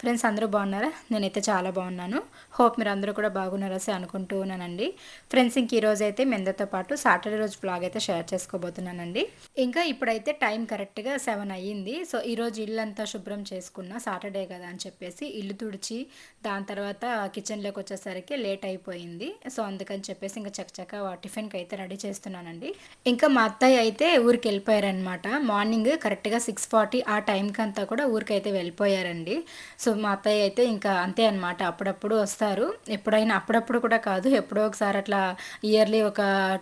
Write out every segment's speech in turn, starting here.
Friends అందరూ బాగున్నారా? నేనైతే చాలా బాగున్నాను. హోప్ మీరు అందరూ కూడా బాగున్నారసి అనుకుంటూ ఉన్నానండి ఫ్రెండ్స్ ఇంక ఈరోజు అయితే మెందతో పాటు సాటర్డే రోజు బ్లాగ్ అయితే షేర్ చేసుకోబోతున్నానండి. ఇంకా ఇప్పుడైతే టైం కరెక్ట్గా సెవెన్ అయ్యింది. సో ఈరోజు ఇల్లు అంతా శుభ్రం చేసుకున్న సాటర్డే కదా అని చెప్పేసి ఇల్లు తుడిచి దాని తర్వాత కిచెన్లోకి వచ్చేసరికి లేట్ అయిపోయింది. సో అందుకని చెప్పేసి ఇంకా చక్కచక్క టిఫిన్కి అయితే రెడీ చేస్తున్నానండి. ఇంకా మా అత్తయ్య అయితే ఊరికి వెళ్ళిపోయారనమాట మార్నింగ్ కరెక్ట్గా సిక్స్ ఫార్టీ ఆ టైంకి అంతా కూడా ఊరికైతే వెళ్ళిపోయారండి. సో సో మా అత్తయ్య అయితే ఇంకా అంతే అనమాట అప్పుడప్పుడు వస్తారు. ఎప్పుడైనా అప్పుడప్పుడు కూడా కాదు ఎప్పుడో ఒకసారి అట్లా ఇయర్లీ ఒక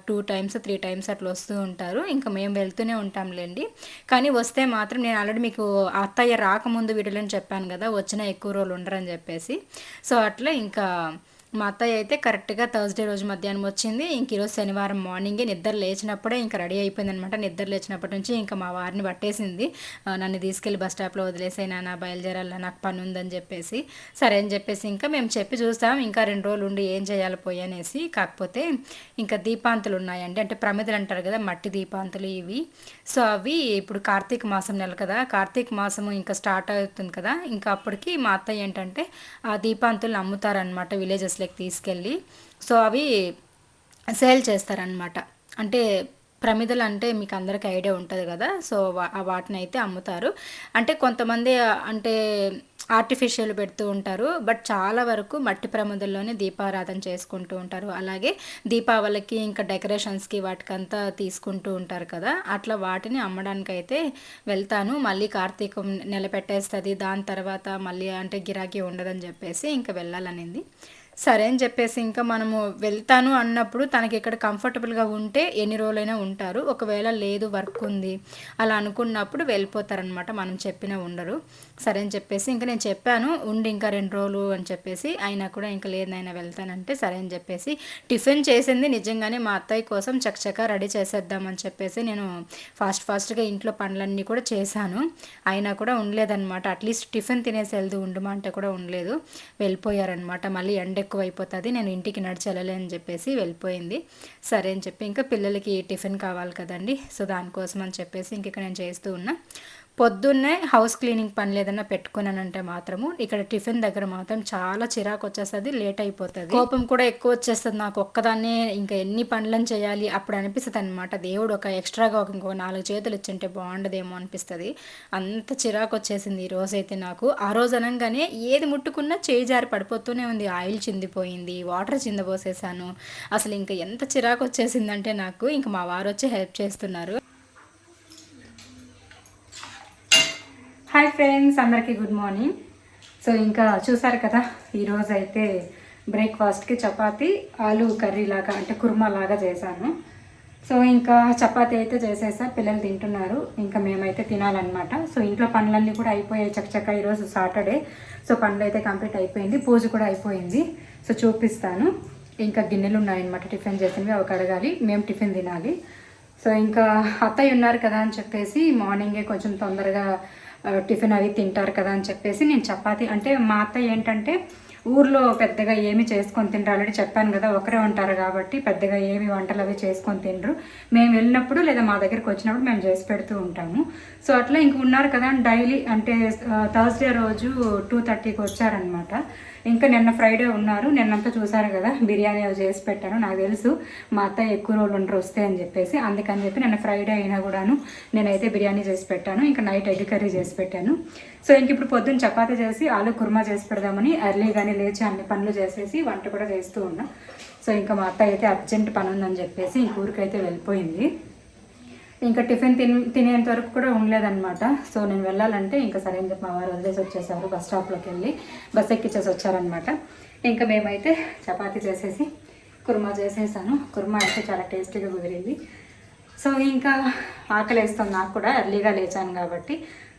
టూ టైమ్స్ త్రీ టైమ్స్ అట్లా వస్తూ ఉంటారు. ఇంకా మేము వెళ్తూనే ఉంటాంలేండి. కానీ వస్తే మాత్రం నేను ఆల్రెడీ మీకు అత్తయ్య రాకముందు వీడియోలో చెప్పాను కదా వచ్చిన ఎక్కువ రోజులు ఉండరని చెప్పేసి. సో అట్లా ఇంకా మా అత్తయ్య అయితే కరెక్ట్గా థర్స్డే రోజు మధ్యాహ్నం వచ్చింది. ఇంక ఈరోజు శనివారం మార్నింగే నిద్ర లేచినప్పుడే ఇంకా రెడీ అయిపోయింది అనమాట నిద్ర లేచినప్పటి నుంచి ఇంకా మా వారిని పట్టేసింది. నన్ను తీసుకెళ్ళి బస్ స్టాప్లో వదిలేసాయి నా బయలుదేరాలా నాకు పని ఉందని చెప్పేసి. సరే అని చెప్పేసి ఇంకా మేము చెప్పి చూస్తాం. ఇంకా రెండు రోజులు ఉండి ఏం చేయాలి పోయి అనేసి. కాకపోతే ఇంకా దీపాంతులు ఉన్నాయండి. అంటే ప్రమిదలు అంటారు కదా మట్టి దీపాంతులు ఇవి. సో అవి ఇప్పుడు కార్తీక మాసం నెల కదా. కార్తీక మాసం ఇంకా స్టార్ట్ అవుతుంది కదా. ఇంకా అప్పటికి మా అత్తయ్య ఏంటంటే ఆ దీపాంతులు అమ్ముతారనమాట విలేజెస్ ప్లేస్లోకి తీసుకెళ్ళి సో అవి సేల్ చేస్తారనమాట అంటే ప్రమిదలు అంటే మీకు అందరికి ఐడియా ఉంటుంది కదా సో వాటిని అయితే అమ్ముతారు. అంటే కొంతమంది అంటే ఆర్టిఫిషియల్ పెడుతూ ఉంటారు బట్ చాలా వరకు మట్టి ప్రమిదల్లోనే దీపారాధన చేసుకుంటూ ఉంటారు. అలాగే దీపావళికి ఇంకా డెకరేషన్స్కి వాటికంతా తీసుకుంటూ ఉంటారు కదా అట్లా వాటిని అమ్మడానికి అయితే వెళ్తాను. మళ్ళీ కార్తీకం నెల పెట్టేస్తుంది దాని తర్వాత మళ్ళీ అంటే గిరాకీ ఉండదని చెప్పేసి ఇంకా వెళ్ళాలనింది. సరే అని చెప్పేసి ఇంకా మనము వెళ్తాను అన్నప్పుడు తనకి ఇక్కడ కంఫర్టబుల్గా ఉంటే ఎన్ని రోజులైనా ఉంటారు. ఒకవేళ లేదు వర్క్ ఉంది అలా అనుకున్నప్పుడు వెళ్ళిపోతారనమాట మనం చెప్పినా ఉండరు. సరే అని చెప్పేసి ఇంకా నేను చెప్పాను ఉండి ఇంకా రెండు రోజులు అని చెప్పేసి అయినా కూడా ఇంకా లేదు వెళ్తానంటే సరే అని చెప్పేసి టిఫిన్ చేసింది నిజంగానే మా అత్తయ్య కోసం చకచకా రెడీ చేసేద్దామని చెప్పేసి నేను ఫాస్ట్ ఫాస్ట్గా ఇంట్లో పనులన్నీ కూడా చేశాను. అయినా కూడా ఉండలేదన్నమాట. అట్లీస్ట్ టిఫిన్ తినేసి వెళ్దు ఉండమంటే కూడా ఉండలేదు. వెళ్ళిపోయారనమాట మళ్ళీ ఎండ ఎక్కువ అయిపోతుంది నేను ఇంటికి నడిచెళ్ళలే అని చెప్పేసి వెళ్ళిపోయింది. సరే అని చెప్పి ఇంకా పిల్లలకి టిఫిన్ కావాలి కదండి సో దానికోసం అని చెప్పేసి ఇంక ఇక్కడ నేను చేస్తూ ఉన్నా. పొద్దున్నే హౌస్ క్లీనింగ్ పనులు ఏదైనా పెట్టుకున్నానంటే మాత్రము ఇక్కడ టిఫిన్ దగ్గర మాత్రం చాలా చిరాకు వచ్చేస్తుంది లేట్ అయిపోతుంది. కోపం కూడా ఎక్కువ వచ్చేస్తుంది నాకు ఒక్కదాన్నే ఇంకా ఎన్ని పనులను చేయాలి అప్పుడు అనిపిస్తుంది అనమాట దేవుడు ఒక ఎక్స్ట్రాగా ఒక ఇంకో నాలుగు చేతులు ఇచ్చింటే బాగుండదేమో అనిపిస్తుంది. అంత చిరాకు వచ్చేసింది ఈ రోజైతే నాకు. ఆ రోజు అనగానే ఏది ముట్టుకున్నా చేయి జారి పడిపోతూనే ఉంది. ఆయిల్ చిందిపోయింది వాటర్ చిందబోసేసాను. అసలు ఇంకా ఎంత చిరాకు వచ్చేసిందంటే నాకు ఇంకా మా వారు వచ్చి హెల్ప్ చేస్తున్నారు. హాయ్ ఫ్రెండ్స్ అందరికీ గుడ్ మార్నింగ్ సో ఇంకా చూసారు కదా ఈరోజు అయితే బ్రేక్ఫాస్ట్కి చపాతి ఆలు కర్రీ లాగా అంటే కుర్మా లాగా చేశాను. సో ఇంకా చపాతి అయితే చేసేసా పిల్లలు తింటున్నారు ఇంకా మేమైతే తినాలన్నమాట. సో ఇంట్లో పనులన్నీ కూడా అయిపోయాయి చక్కచక్క ఈరోజు సాటర్డే సో పనులు అయితే కంప్లీట్ అయిపోయింది పూజ కూడా అయిపోయింది. సో చూపిస్తాను. ఇంకా గిన్నెలు ఉన్నాయన్నమాట టిఫిన్ చేసినవి అవి కడగాలి మేము టిఫిన్ తినాలి. సో ఇంకా అత్తయ్య ఉన్నారు కదా అని చెప్పేసి మార్నింగే కొంచెం తొందరగా టిఫిన్ అవి తింటారు కదా అని చెప్పేసి నేను చపాతి అంటే మా అత్త ఏంటంటే ఊర్లో పెద్దగా ఏమి చేసుకొని తినరు ఆల్రెడీ చెప్పాను కదా ఒకరే ఉంటారు కాబట్టి పెద్దగా ఏమి వంటలు అవి చేసుకొని తినరు. మేము వెళ్ళినప్పుడు లేదా మా దగ్గరికి వచ్చినప్పుడు మేము చేసి పెడుతూ ఉంటాము. సో అట్లా ఇంక ఉన్నారు కదా డైలీ అంటే థర్స్డే రోజు టూ థర్టీకి వచ్చారనమాట. ఇంకా నిన్న ఫ్రైడే ఉన్నారు. నిన్నంతా చూసారు కదా బిర్యానీ అవి చేసి పెట్టాను. నాకు తెలుసు మా అత్త ఎక్కువ రోజులు ఉండరు వస్తే అని చెప్పేసి. అందుకని చెప్పి నిన్న ఫ్రైడే అయినా కూడాను నేనైతే బిర్యానీ చేసి పెట్టాను. ఇంకా నైట్ ఎగ్ కర్రీ చేసి పెట్టాను. సో ఇంక ఇప్పుడు పొద్దున్న చపాతీ చేసి ఆలు కుర్మా చేసి పెడదామని ఎర్లీగానే లేచి అన్ని పనులు చేసేసి వంట కూడా చేస్తూ ఉన్నా. సో ఇంకా మా అత్త అయితే అర్జెంట్ పని ఉందని చెప్పేసి ఇంక ఊరికైతే వెళ్ళిపోయింది. ఇంకా టిఫిన్ తిన్ తినేంత వరకు కూడా ఉండలేదన్నమాట. సో నేను వెళ్ళాలంటే ఇంకా సరే అని చెప్పి మా వారు వదిలేసి వచ్చేసారు బస్ స్టాప్లోకి వెళ్ళి బస్ ఎక్కించేసి వచ్చారనమాట ఇంకా మేమైతే చపాతీ చేసేసి కుర్మా చేసేసాను. కుర్మా అయితే చాలా టేస్టీగా కుదిరింది. సో ఇంకా ఆకలి నాకు కూడా ఎర్లీగా లేచాను కాబట్టి.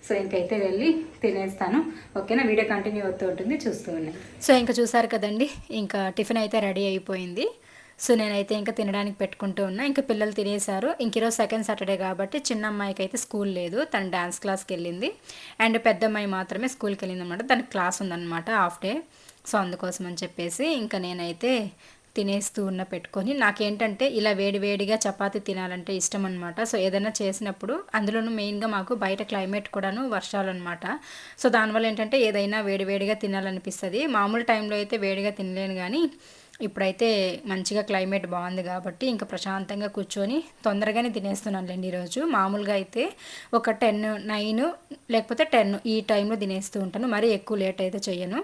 సో ఇంకైతే వెళ్ళి తినేస్తాను. ఓకేనా? వీడియో కంటిన్యూ అవుతూ ఉంటుంది చూస్తూ ఉన్నాను సో ఇంకా చూసారు కదండి ఇంకా టిఫిన్ అయితే రెడీ అయిపోయింది. సో నేనైతే ఇంకా తినడానికి పెట్టుకుంటూ ఉన్నా. ఇంకా పిల్లలు తినేశారు. ఇంక ఈరోజు సెకండ్ సాటర్డే కాబట్టి చిన్న అమ్మాయికి అయితే స్కూల్ లేదు. తను డ్యాన్స్ క్లాస్కి వెళ్ళింది. అండ్ పెద్ద అమ్మాయి మాత్రమే స్కూల్కి వెళ్ళింది అనమాట దానికి క్లాస్ ఉందన్నమాట హాఫ్ డే. సో అందుకోసం అని చెప్పేసి ఇంకా నేనైతే తినేస్తూ ఉన్న పెట్టుకొని నాకేంటంటే ఇలా వేడి వేడిగా చపాతీ తినాలంటే ఇష్టం అనమాట సో ఏదైనా చేసినప్పుడు అందులోనూ మెయిన్గా మాకు బయట క్లైమేట్ కూడాను వర్షాలు అనమాట సో దానివల్ల ఏంటంటే ఏదైనా వేడి వేడిగా తినాలనిపిస్తుంది. మామూలు టైంలో అయితే వేడిగా తినలేను కానీ ఇప్పుడైతే మంచిగా క్లైమేట్ బాగుంది కాబట్టి ఇంకా ప్రశాంతంగా కూర్చొని తొందరగానే తినేస్తున్నానులేండి ఈరోజు. మామూలుగా అయితే ఒక టెన్ నైన్ లేకపోతే టెన్ ఈ టైంలో తినేస్తూ ఉంటాను. మరీ ఎక్కువ లేట్ అయితే చేయను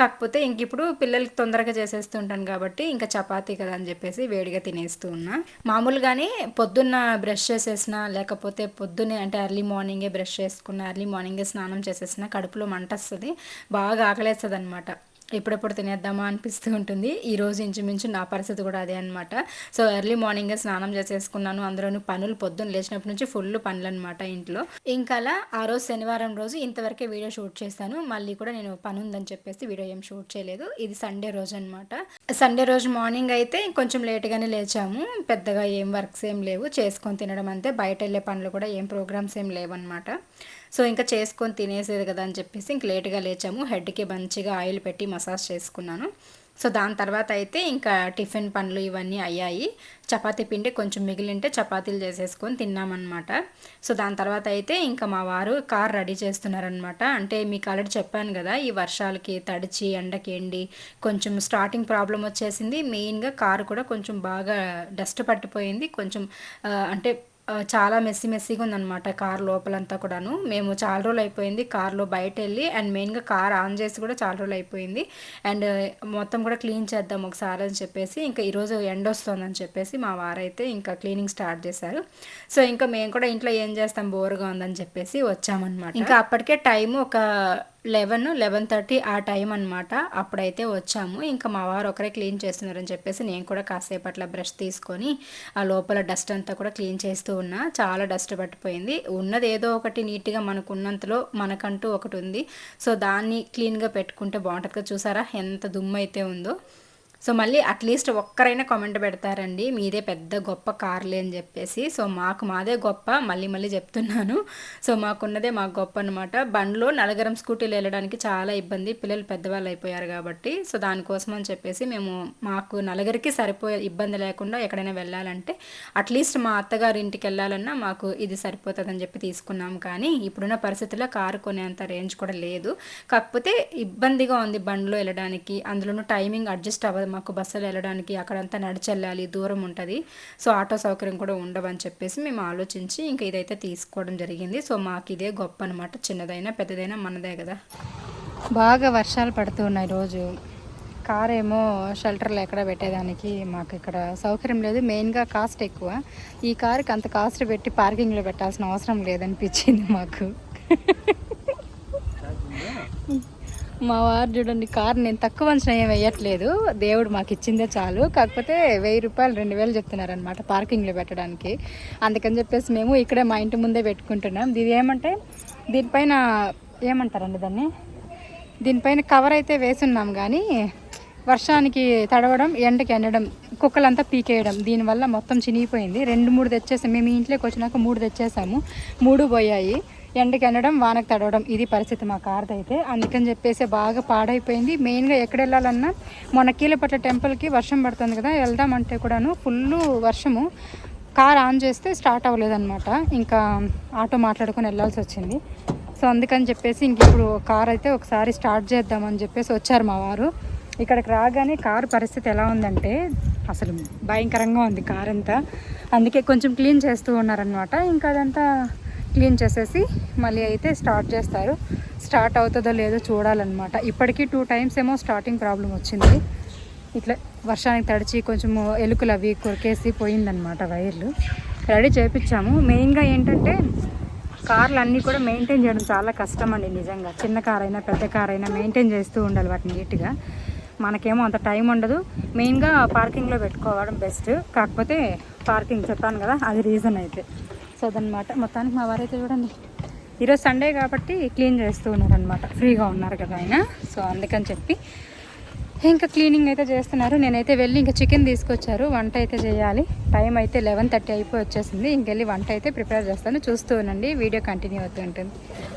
కాకపోతే ఇంక ఇప్పుడు పిల్లలకి తొందరగా చేసేస్తూ ఉంటాను కాబట్టి ఇంకా చపాతీ కదా అని చెప్పేసి వేడిగా తినేస్తూ ఉన్నా. మామూలుగానే పొద్దున్న బ్రష్ చేసేసిన లేకపోతే పొద్దున్నే అంటే ఎర్లీ మార్నింగే బ్రష్ చేసుకున్న ఎర్లీ మార్నింగే స్నానం చేసేసిన కడుపులో మంట వస్తుంది బాగా ఆకలేస్తుంది అనమాట ఎప్పుడెప్పుడు తినేద్దామా అనిపిస్తూ ఉంటుంది. ఈ రోజు ఇంచుమించు నా పరిస్థితి కూడా అదే అనమాట సో ఎర్లీ మార్నింగ్ స్నానం చేసేసుకున్నాను. అందులోనూ పనులు పొద్దున్న లేచినప్పటి నుంచి ఫుల్ పనులు అనమాట ఇంట్లో. ఇంకా అలా ఆ రోజు శనివారం రోజు ఇంతవరకే వీడియో షూట్ చేశాను. మళ్ళీ కూడా నేను పని ఉందని చెప్పేసి వీడియో ఏం షూట్ చేయలేదు. ఇది సండే రోజు అనమాట సండే రోజు మార్నింగ్ అయితే కొంచెం లేట్గానే లేచాము. పెద్దగా ఏం వర్క్స్ ఏం లేవు. చేసుకొని తినడం అంతే. బయట వెళ్ళే పనులు కూడా ఏం ప్రోగ్రామ్స్ ఏం లేవన్నమాట. సో ఇంకా చేసుకొని తినేసేది కదా అని చెప్పేసి ఇంక లేట్గా లేచాము. హెడ్కి మంచిగా ఆయిల్ పెట్టి మసాజ్ చేసుకున్నాను. సో దాని తర్వాత అయితే ఇంకా టిఫిన్ పనులు ఇవన్నీ అయ్యాయి. చపాతీ పిండి కొంచెం మిగిలింటే చపాతీలు చేసేసుకొని తిన్నామన్నమాట. సో దాని తర్వాత అయితే ఇంకా మా వారు కార్ రెడీ చేస్తున్నారనమాట అంటే మీకు ఆల్రెడీ చెప్పాను కదా ఈ వర్షాలకి తడిచి ఎండకి ఎండి కొంచెం స్టార్టింగ్ ప్రాబ్లం వచ్చేసింది. మెయిన్గా కారు కూడా కొంచెం బాగా డస్ట్ పట్టిపోయింది. కొంచెం అంటే చాలా మెస్సీ మెస్సీగా ఉందన్నమాట కార్ లోపలంతా కూడాను. మేము చాలా రోజులు అయిపోయింది కార్లో బయట వెళ్ళి అండ్ మెయిన్గా కార్ ఆన్ చేసి కూడా చాలా రోజులు అయిపోయింది. అండ్ మొత్తం కూడా క్లీన్ చేద్దాం ఒకసారి అని చెప్పేసి ఇంకా ఈరోజు ఎండ వస్తుందని చెప్పేసి మా వారైతే ఇంకా క్లీనింగ్ స్టార్ట్ చేశారు. సో ఇంకా మేము కూడా ఇంట్లో ఏం చేస్తాం బోర్గా ఉందని చెప్పేసి వచ్చామన్నమాట. ఇంకా అప్పటికే టైం ఒక లెవెన్ లెవెన్ థర్టీ ఆ టైం అనమాట అప్పుడైతే వచ్చాము. ఇంకా మా వారు ఒకరే క్లీన్ చేస్తున్నారని చెప్పేసి నేను కూడా కాసేపు అట్లా బ్రష్ తీసుకొని ఆ లోపల డస్ట్ అంతా కూడా క్లీన్ చేస్తూ ఉన్నా. చాలా డస్ట్ పట్టిపోయింది. ఉన్నది ఏదో ఒకటి నీట్గా మనకు ఉన్నంతలో మనకంటూ ఒకటి ఉంది. సో దాన్ని క్లీన్గా పెట్టుకుంటే బాగుంటుంది కదా. చూసారా? ఎంత దుమ్ము అయితే ఉందో. సో మళ్ళీ అట్లీస్ట్ ఒక్కరైనా కామెంట్ పెడతారండి మీదే పెద్ద గొప్ప కార్లే అని చెప్పేసి. సో మాకు మాదే గొప్ప మళ్ళీ మళ్ళీ చెప్తున్నాను. సో మాకున్నదే మాకు గొప్ప అనమాట బండ్లో నలుగురం స్కూటీలు వెళ్ళడానికి చాలా ఇబ్బంది. పిల్లలు పెద్దవాళ్ళు అయిపోయారు కాబట్టి. సో దానికోసం అని చెప్పేసి మేము మాకు నలుగురికి సరిపోయే ఇబ్బంది లేకుండా ఎక్కడైనా వెళ్ళాలంటే అట్లీస్ట్ మా అత్తగారి ఇంటికి వెళ్ళాలన్నా మాకు ఇది సరిపోతుందని చెప్పి తీసుకున్నాం. కానీ ఇప్పుడున్న పరిస్థితుల్లో కారు కొనేంత రేంజ్ కూడా లేదు. కాకపోతే ఇబ్బందిగా ఉంది బండ్లో వెళ్ళడానికి. అందులోనూ టైమింగ్ అడ్జస్ట్ అవ్వదు మాకు బస్సులు వెళ్ళడానికి అక్కడంతా నడిచి వెళ్ళాలి దూరం ఉంటుంది. సో ఆటో సౌకర్యం కూడా ఉండవని చెప్పేసి మేము ఆలోచించి ఇంకా ఇదైతే తీసుకోవడం జరిగింది. సో మాకు ఇదే గొప్ప అనమాట చిన్నదైనా పెద్దదైనా మనదే కదా. బాగా వర్షాలు పడుతున్నాయి రోజు. కార్ ఏమో షెల్టర్లో ఎక్కడ పెట్టేదానికి మాకు ఇక్కడ సౌకర్యం లేదు. మెయిన్గా కాస్ట్ ఎక్కువ. ఈ కార్కి అంత కాస్ట్ పెట్టి పార్కింగ్లో పెట్టాల్సిన అవసరం లేదనిపించింది మాకు. మా వారు చూడండి కార్ నేను తక్కువ అంచనా ఏం వేయట్లేదు. దేవుడు మాకు ఇచ్చిందే చాలు. కాకపోతే వెయ్యి రూపాయలు రెండు వేలు చెప్తున్నారనమాట పార్కింగ్లో పెట్టడానికి. అందుకని చెప్పేసి మేము ఇక్కడే మా ఇంటి ముందే పెట్టుకుంటున్నాం. ఇది ఏమంటే దీనిపైన ఏమంటారండి దాన్ని? దీనిపైన కవర్ అయితే వేసున్నాం కానీ వర్షానికి తడవడం ఎండకి ఎండడం కుక్కలంతా పీకేయడం దీనివల్ల మొత్తం చినిగిపోయింది. రెండు మూడు తెచ్చేసాం. మేము ఇంట్లోకి వచ్చినాక మూడు తెచ్చేసాము. మూడు పోయాయి. ఎండకి ఎండడం వానకు తడవడం ఇది పరిస్థితి మా కార్ది అయితే. అందుకని చెప్పేసి బాగా పాడైపోయింది. మెయిన్గా ఎక్కడ వెళ్ళాలన్నా మొన్న కీలపట్ల టెంపుల్కి వర్షం పడుతుంది కదా వెళ్దామంటే కూడాను ఫుల్ వర్షము. కార్ ఆన్ చేస్తే స్టార్ట్ అవ్వలేదన్నమాట. ఇంకా ఆటో మాట్లాడుకొని వెళ్ళాల్సి వచ్చింది. సో అందుకని చెప్పేసి ఇంక ఇప్పుడు కార్ అయితే ఒకసారి స్టార్ట్ చేద్దామని చెప్పేసి వచ్చారు మా వారు. ఇక్కడికి రాగానే కారు పరిస్థితి ఎలా ఉందంటే అసలు భయంకరంగా ఉంది కార్ అంతా. అందుకే కొంచెం క్లీన్ చేస్తూ ఉన్నారనమాట ఇంకా అదంతా క్లీన్ చేసేసి మళ్ళీ అయితే స్టార్ట్ చేస్తారు. స్టార్ట్ అవుతుందో లేదో చూడాలన్నమాట. ఇప్పటికీ టూ టైమ్స్ ఏమో స్టార్టింగ్ ప్రాబ్లం వచ్చింది. ఇట్లా వర్షానికి తడిచి కొంచెం ఎలుకలు అవి కొరికేసి పోయిందనమాట వైర్లు. రెడీ చేయించాము మెయిన్గా ఏంటంటే కార్లు అన్నీ కూడా మెయింటైన్ చేయడం చాలా కష్టం అండి నిజంగా. చిన్న కార్ అయినా పెద్ద కార్ అయినా మెయింటైన్ చేస్తూ ఉండాలి వాటిని నీట్గా. మనకేమో అంత టైం ఉండదు. మెయిన్గా పార్కింగ్లో పెట్టుకోవడం బెస్ట్ కాకపోతే పార్కింగ్ చెప్పాను కదా అది రీజన్ అయితే. సో అదనమాట మొత్తానికి మా వారైతే చూడండి ఈరోజు సండే కాబట్టి క్లీన్ చేస్తూ ఉన్నారనమాట ఫ్రీగా ఉన్నారు కదా ఆయన. సో అందుకని చెప్పి ఇంకా క్లీనింగ్ అయితే చేస్తున్నారు. నేనైతే వెళ్ళి ఇంకా చికెన్ తీసుకొచ్చారు. వంట అయితే చేయాలి. టైం అయితే లెవెన్ థర్టీ అయిపోయి వచ్చేసింది. ఇంకెళ్ళి వంట అయితే ప్రిపేర్ చేస్తాను. చూస్తూ ఉండండి. వీడియో కంటిన్యూ అవుతూ ఉంటుంది.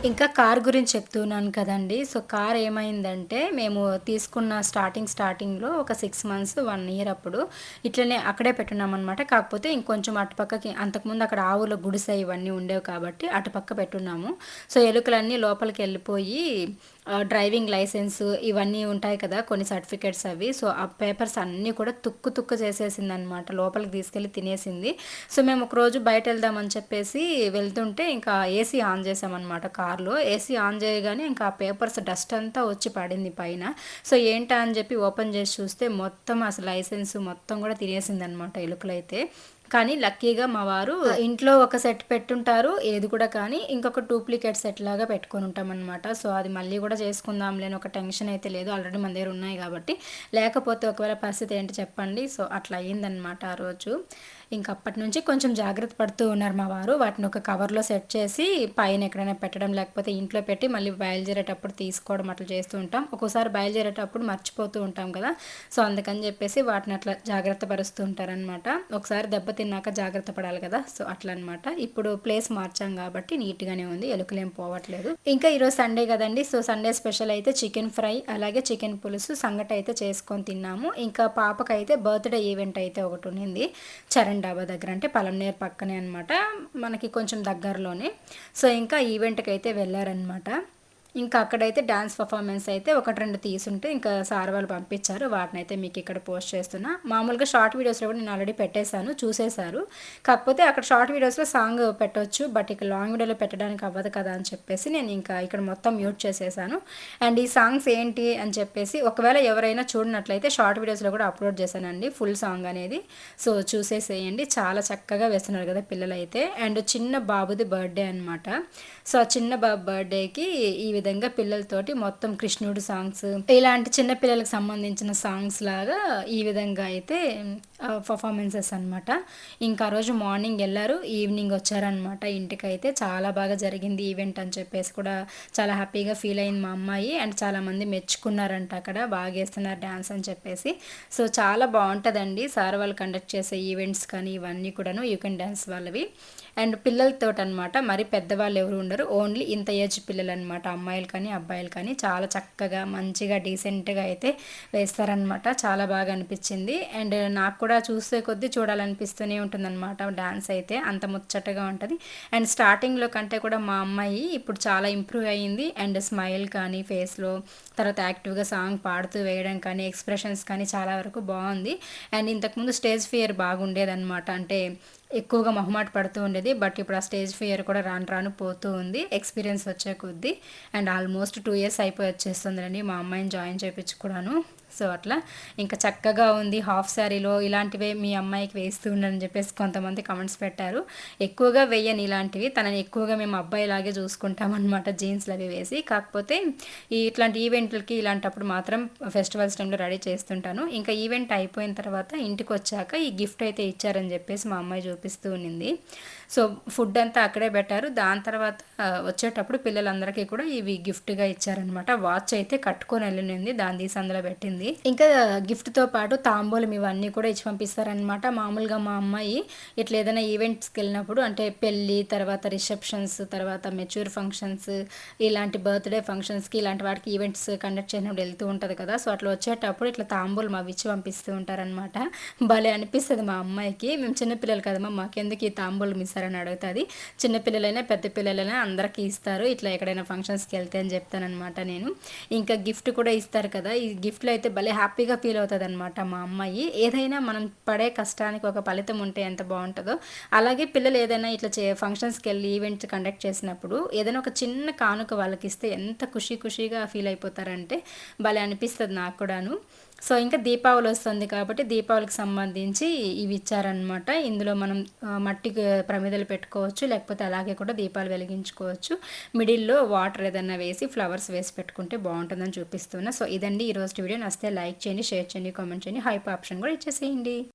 ఇంకా కార్ గురించి చెప్తున్నాను కదండి. సో కార్ ఏమైందంటే మేము తీసుకున్న స్టార్టింగ్ స్టార్టింగ్లో ఒక సిక్స్ మంత్స్ వన్ ఇయర్ అప్పుడు ఇట్లనే అక్కడే పెట్టున్నాం అనమాట కాకపోతే ఇంకొంచెం అటుపక్కకి అంతకుముందు అక్కడ ఆవుల గుడిసె ఇవన్నీ ఉండేవి కాబట్టి అటుపక్క పెట్టున్నాము. సో ఎలుకలన్నీ లోపలికి వెళ్ళిపోయి డ్రైవింగ్ లైసెన్స్ ఇవన్నీ ఉంటాయి కదా కొన్ని సర్టిఫికేట్స్ అవి. సో ఆ పేపర్స్ అన్నీ కూడా తుక్కు తుక్కు చేసేసింది అనమాట లోపలికి తీసుకెళ్ళి తినేసింది. సో మేము ఒకరోజు బయట వెళ్దామని చెప్పేసి వెళ్తుంటే ఇంకా ఏసీ ఆన్ చేసామన్నమాట కార్లో. ఏసీ ఆన్ చేయగానే ఇంకా ఆ పేపర్స్ డస్ట్ అంతా వచ్చి పడింది పైన. సో ఏంటా అని చెప్పి ఓపెన్ చేసి చూస్తే మొత్తం అసలు లైసెన్స్ మొత్తం కూడా తినేసింది అనమాట ఎలుకలైతే. కానీ లక్కీగా మా వారు ఇంట్లో ఒక సెట్ పెట్టుంటారు ఏది కూడా కానీ ఇంకొక డూప్లికేట్ సెట్ లాగా పెట్టుకొని ఉంటాం అనమాట సో అది మళ్ళీ కూడా చేసుకుందాం లేని ఒక టెన్షన్ అయితే లేదు. ఆల్రెడీ మన దగ్గర ఉన్నాయి కాబట్టి. లేకపోతే ఒకవేళ పరిస్థితి ఏంటి చెప్పండి. సో అట్లా అయ్యిందనమాట ఆ రోజు. ఇంక అప్పటి నుంచి కొంచెం జాగ్రత్త పడుతూ ఉన్నారు మా వారు. వాటిని ఒక కవర్లో సెట్ చేసి పైన ఎక్కడైనా పెట్టడం లేకపోతే ఇంట్లో పెట్టి మళ్ళీ బయలుదేరేటప్పుడు తీసుకోవడం అట్లా చేస్తూ ఉంటాం. ఒక్కోసారి బయలుదేరేటప్పుడు మర్చిపోతూ ఉంటాం కదా. సో అందుకని చెప్పేసి వాటిని అట్లా జాగ్రత్త పరుస్తూ ఉంటారనమాట ఒకసారి దెబ్బ తిన్నాక జాగ్రత్త పడాలి కదా. సో అట్లా అనమాట ఇప్పుడు ప్లేస్ మార్చాం కాబట్టి నీట్గానే ఉంది. ఎలుకలేం పోవట్లేదు. ఇంకా ఈరోజు సండే కదండి. సో సండే స్పెషల్ అయితే చికెన్ ఫ్రై అలాగే చికెన్ పులుసు సంగటి అయితే చేసుకొని తిన్నాము. ఇంకా పాపకైతే బర్త్డే ఈవెంట్ అయితే ఒకటి ఉండింది. చరణ్ డాబా దగ్గర అంటే పలంనేరు పక్కనే అనమాట మనకి కొంచెం దగ్గరలోనే. సో ఇంకా ఈవెంట్కి అయితే వెళ్ళారనమాట ఇంకా అక్కడైతే డ్యాన్స్ పర్ఫార్మెన్స్ అయితే ఒకటి రెండు తీసుంటే ఇంకా సార్ వాళ్ళు పంపించారు. వాటిని అయితే మీకు ఇక్కడ పోస్ట్ చేస్తున్నా. మామూలుగా షార్ట్ వీడియోస్లో కూడా నేను ఆల్రెడీ పెట్టేశాను చూసేశారు. కాకపోతే అక్కడ షార్ట్ వీడియోస్లో సాంగ్ పెట్టవచ్చు బట్ ఇక లాంగ్ వీడియోలో పెట్టడానికి అవ్వదు కదా అని చెప్పేసి నేను ఇంకా ఇక్కడ మొత్తం మ్యూట్ చేసేసాను. అండ్ ఈ సాంగ్స్ ఏంటి అని చెప్పేసి ఒకవేళ ఎవరైనా చూడనట్లయితే షార్ట్ వీడియోస్లో కూడా అప్లోడ్ చేశానండి ఫుల్ సాంగ్ అనేది. సో చూసేసేయండి. చాలా చక్కగా వేస్తున్నారు కదా పిల్లలైతే. అండ్ చిన్న బాబుది బర్త్డే అనమాట సో ఆ చిన్న బాబు బర్త్డేకి ఈ విధంగా పిల్లలతోటి మొత్తం కృష్ణుడు సాంగ్స్ ఇలాంటి చిన్న పిల్లలకు సంబంధించిన సాంగ్స్ లాగా ఈ విధంగా అయితే పర్ఫార్మెన్సెస్ అనమాట ఇంకా రోజు మార్నింగ్ వెళ్ళారు ఈవినింగ్ వచ్చారనమాట ఇంటికి అయితే చాలా బాగా జరిగింది ఈవెంట్ అని చెప్పేసి కూడా చాలా హ్యాపీగా ఫీల్ అయింది మా అమ్మాయి. అండ్ చాలామంది మెచ్చుకున్నారంట అక్కడ బాగా వేస్తున్నారు డ్యాన్స్ అని చెప్పేసి. సో చాలా బాగుంటుందండి సార్ వాళ్ళు కండక్ట్ చేసే ఈవెంట్స్ కానీ ఇవన్నీ కూడాను యూ కెన్ డ్యాన్స్ వాళ్ళవి. అండ్ పిల్లలతో అనమాట మరి పెద్దవాళ్ళు ఎవరు ఉండరు ఓన్లీ ఇంత ఏజ్ పిల్లలు అనమాట అమ్మాయిలు కానీ అబ్బాయిలు కానీ చాలా చక్కగా మంచిగా డీసెంట్గా అయితే వేస్తారనమాట చాలా బాగా అనిపించింది. అండ్ నాకు కూడా చూసే కొద్దీ చూడాలనిపిస్తూనే ఉంటుందన్నమాట డ్యాన్స్ అయితే. అంత ముచ్చటగా ఉంటుంది. అండ్ స్టార్టింగ్లో కంటే కూడా మా అమ్మాయి ఇప్పుడు చాలా ఇంప్రూవ్ అయ్యింది. అండ్ స్మైల్ కానీ ఫేస్లో తర్వాత యాక్టివ్గా సాంగ్ పాడుతూ వేయడం కానీ ఎక్స్ప్రెషన్స్ కానీ చాలా వరకు బాగుంది. అండ్ ఇంతకుముందు స్టేజ్ ఫియర్ బాగుండేదన్నమాట. అంటే ఎక్కువగా మొహమాట పడుతూ ఉండేది. బట్ ఇప్పుడు ఆ స్టేజ్ ఫియర్ కూడా రాను రాను పోతూ ఉంది. ఎక్స్పీరియన్స్ వచ్చే కొద్దీ అండ్ ఆల్మోస్ట్ టూ ఇయర్స్ అయిపోయి వచ్చేస్తుందండి మా అమ్మాయిని జాయిన్ చేయించుకున్నాను. సో అట్లా ఇంకా చక్కగా ఉంది హాఫ్ శారీలో ఇలాంటివే మీ అమ్మాయికి వేస్తూ ఉండని చెప్పేసి కొంతమంది కమెంట్స్ పెట్టారు. ఎక్కువగా వెయ్యని ఇలాంటివి తనని ఎక్కువగా మేము అబ్బాయిలాగే చూసుకుంటాం అనమాట జీన్స్లు అవి వేసి. కాకపోతే ఈ ఇట్లాంటి ఈవెంట్లకి ఇలాంటప్పుడు మాత్రం ఫెస్టివల్స్ టైంలో రెడీ చేస్తుంటాను. ఇంకా ఈవెంట్ అయిపోయిన తర్వాత ఇంటికి వచ్చాక ఈ గిఫ్ట్ అయితే ఇచ్చారని చెప్పేసి మా అమ్మాయి చూపిస్తూ ఉన్నింది సో ఫుడ్ అంతా అక్కడే పెట్టారు. దాని తర్వాత వచ్చేటప్పుడు పిల్లలందరికీ కూడా ఇవి గిఫ్ట్గా ఇచ్చారనమాట వాచ్ అయితే కట్టుకొని వెళ్ళింది. దాని తీసి అందులో పెట్టింది. ఇంకా గిఫ్ట్తో పాటు తాంబూలం ఇవన్నీ కూడా ఇచ్చి పంపిస్తారనమాట మామూలుగా మా అమ్మాయి ఇట్లా ఏదైనా ఈవెంట్స్కి వెళ్ళినప్పుడు అంటే పెళ్ళి తర్వాత రిసెప్షన్స్ తర్వాత మెచ్యూర్ ఫంక్షన్స్ ఇలాంటి బర్త్డే ఫంక్షన్స్కి ఇలాంటి వాటికి ఈవెంట్స్ కండక్ట్ చేసినప్పుడు వెళ్తూ ఉంటుంది కదా. సో అట్లా వచ్చేటప్పుడు ఇట్లా తాంబూలం అవి ఇచ్చి పంపిస్తూ ఉంటారనమాట భలే అనిపిస్తుంది మా అమ్మాయికి. మేము చిన్నపిల్లలు కదమ్మా మాకెందుకు ఈ తాంబూలం ఇస్తారని అడుగుతుంది. చిన్నపిల్లలైనా పెద్ద పిల్లలైనా అందరికీ ఇస్తారు. ఇట్లా ఎక్కడైనా ఫంక్షన్స్కి వెళ్తే అని చెప్తానమాట నేను. ఇంకా గిఫ్ట్ కూడా ఇస్తారు కదా. ఈ గిఫ్ట్లో అయితే భలే హ్యాపీగా ఫీల్ అవుతుంది అనమాట మా అమ్మాయి. ఏదైనా మనం పడే కష్టానికి ఒక ఫలితం ఉంటే ఎంత బాగుంటుందో. అలాగే పిల్లలు ఏదైనా ఇట్లా చే ఫంక్షన్స్కి వెళ్ళి ఈవెంట్స్ కండక్ట్ చేసినప్పుడు ఏదైనా ఒక చిన్న కానుక వాళ్ళకి ఇస్తే ఎంత ఖుషి ఖుషిగా ఫీల్ అయిపోతారంటే భలే అనిపిస్తుంది నాకు కూడాను. సో ఇంకా దీపావళి వస్తుంది కాబట్టి దీపావళికి సంబంధించి ఇవి ఇచ్చారనమాట ఇందులో మనం మట్టి ప్రమిదలు పెట్టుకోవచ్చు లేకపోతే అలాగే కూడా దీపాలు వెలిగించుకోవచ్చు. మిడిల్లో వాటర్ ఏదన్నా వేసి ఫ్లవర్స్ వేసి పెట్టుకుంటే బాగుంటుందని చూపిస్తున్నా. సో ఇదండి ఈరోజు వీడియో. నస్తే లైక్ చేయండి షేర్ చేయండి కామెంట్ చేయండి. హైప్ ఆప్షన్ కూడా ఇచ్చేసేయండి.